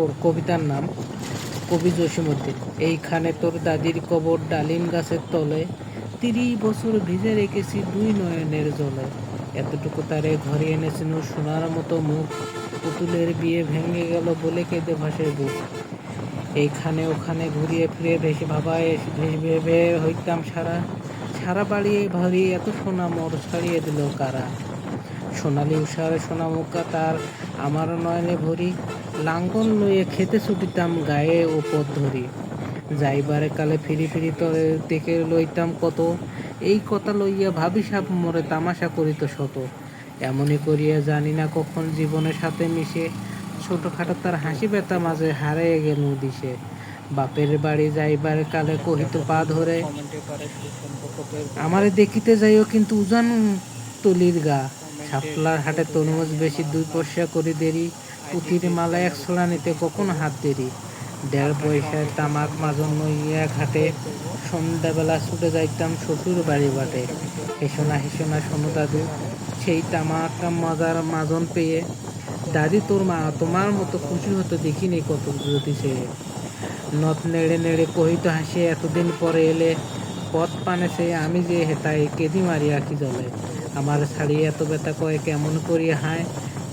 ওর কবিতার নাম কবি জসীমউদ্দিন। এইখানে তোর দাদির কবর ডালিম গাছের তলে, তিরিশ বছর ভিজে রেখেছি দুই নয়নের জলে। এতটুকু তারে ঘরে এনেছিল সোনার মতো মুখ, পুতুলের বিয়ে ভেঙে গেল বলে কেঁদে ভাসে বুক। এইখানে ওখানে ঘুরিয়ে ফিরে ভেসে ভাবায়, ভেসে ভেবে হইতাম সারা। সারা বাড়িয়ে ভারী এত সোনা মোর ছাড়িয়ে দিল কারা? সোনালি উষার সোনামুখা তার আমার নয়নে ভরি লাঙ্গল লইয়ে খেতে ছুটিতাম গায়ে ও পথ ধরি। যাইবারে কালে ফিরি ফিরি তরে দেখে লইতাম কত এই কথা লইয়া ভাবি সাপ মরে তামাশা করিত শত। এমনই করিয়া জানি না কখন জীবনের সাথে মিশে ছোটখাটো তার হাসি ব্যথা মাঝে হারিয়ে গেল দিশে। বাপের বাড়ি যাইবার কালে কহিত পা ধরে আমারে দেখিতে যাইও কিন্তু উজান তলির গা। শাপলার হাটে তরমুজ বেশি দুই পয়সা করে দেরি, পুতির মালা এক ছোলা নিতে কখন হাত দেরি। দেড় পয়সায় তামাক মাজন নইয়া ঘাটে সন্ধ্যাবেলা ছুটে যাইতাম শ্বশুর বাড়ি বাটে। হেসোনা হেসোনা শোনো দাদু, সেই তামাক মজার মাজন পেয়ে দাদি তোর মা তোমার মতো খুশি হতো দেখিনি কত যদি সে নথ নেড়ে নেড়ে কহিত হাসে এতদিন পরে এলে পথ পানে সে আমি যে হেতাই, কেদি মারিয়া আঁকি জলে? আমার ছাড়িয়ে এত ব্যথা কয়ে, কেমন করিয়া হায়?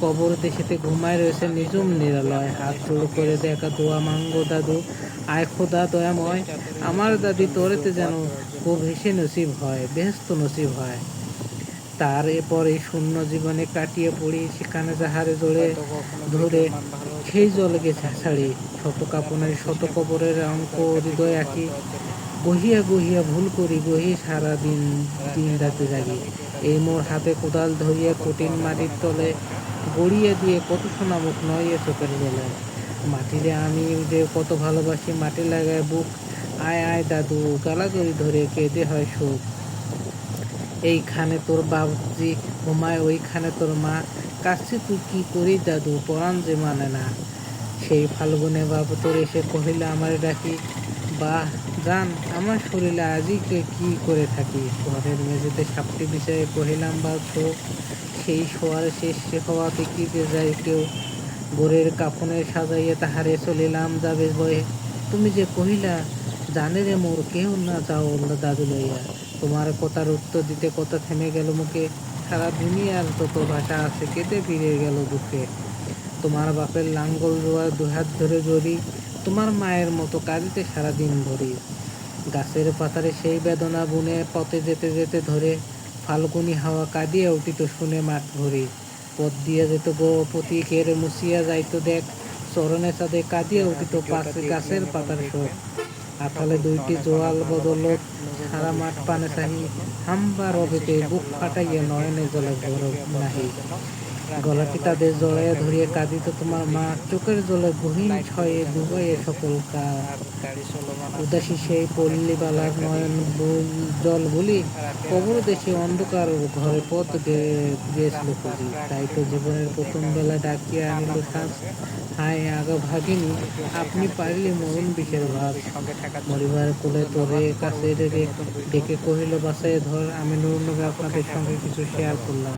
কবর দেশেতে ঘুমায় রয়েছে নিজুম নিরালয়। হাত জোড় করে দেখা দোয়া, মাঙ্গো দাদু। আয় খোদা দয়াময়, আমার দাদি তোরেতে যেন খুব হেসে নসিব হয় বেহস্ত নসিব হয়। তার এই শূন্য জীবনে কাটিয়ে পড়ি, সেখানে যাহারে জোরে ধরে সেই জলকে ছাড়ি শত কাপনের, শত কবরের অঙ্ক, হৃদয় আঁকি গহিয়া গহিয়া ভুল করি গহি সারা দিন দিন রাতে জাগি। এই মোর হাতে কোদাল ধরিয়া কঠিন মাটির তলে গড়িয়ে দিয়ে কত সোনা মুখ নয় এ চোখের জলে মাটিরে আমি যে কত ভালোবাসি, মাটি লাগায় বুক। আয় আয় দাদু গালাগড়ি ধরে কেঁদে হয় সুখ এইখানে তোর বাবজি ঘুমায়, ওইখানে তোর মা। কাছে তুই কি করি দাদু, পরাণ যে মানে না। সেই ফাল্গুনে বাবু তোর এসে কহিলে, আমার ডাকি, বাহ জান, আমার শরীরে আজই কে করে থাকি? ঘরের মেঝেতে সাপটি বিষয়ে কহিলাম বা সেই শোয়ার শেষ হওয়াতে কি যে যায় কেউ গোরের কাফনে সাজাইয়া তাহারে চলিলাম যাবে বয়ে। তুমি যে কহিলা, জানে রে মোর কেউ না যাও দাদু লইয়া। তোমার কথার উত্তর দিতে কথা থেমে গেল মুখে। সারা দুনিয়ার যত ভাষা আছে কেটে ফিরে গেল দুঃখে তোমার বাপের লাঙ্গল রোয়া দুহাত ধরে জড়ি তোমার মায়ের মতো কাঁদিতে সারাদিন ভরি। গাছের পাতারে সেই বেদনা বুনে পথে যেতে যেতে ধরে ফাল্গুনি হাওয়া কাঁদিয়া উঠিত শুনে মাঠ ভরি। পথ দিয়ে যেত গো পথিকের মুছিয়া যাইতো দেখ, চরণে চাঁদে কাঁদিয়া উঠিত পাশে গাছের পাতার শোক। আথালে দুইটি জোয়াল বদলত সারা মাঠ পানে চাহি, হাম্বা রবেতে বুক ফাটাইয়া নয়নে জলে ভর নাহি। গলাটি তাদের জড়াইয়া ধরিয়া কাঁদিত তোমার মা। চোখের জলে গহীন ছয়ে ডুবাইয়ে সকল উদাসী সেই পল্লীবালার নয়ন জল বলি কবর দেশে অন্ধকার ঘরে পথ গিয়েছিল খুঁজি। তাই তো জীবনের প্রথম বেলা ডাকিয়া আনিল শ্বাস হায় আগা ভাগিনি, আপনি পারলে মরণ বিষের ভাত মরিবার কোলে তোরে কাছে ডেকে কহিল, বাসায় ধর, আমি নুরনবে আপনাদের সঙ্গে কিছু শেয়ার করলাম।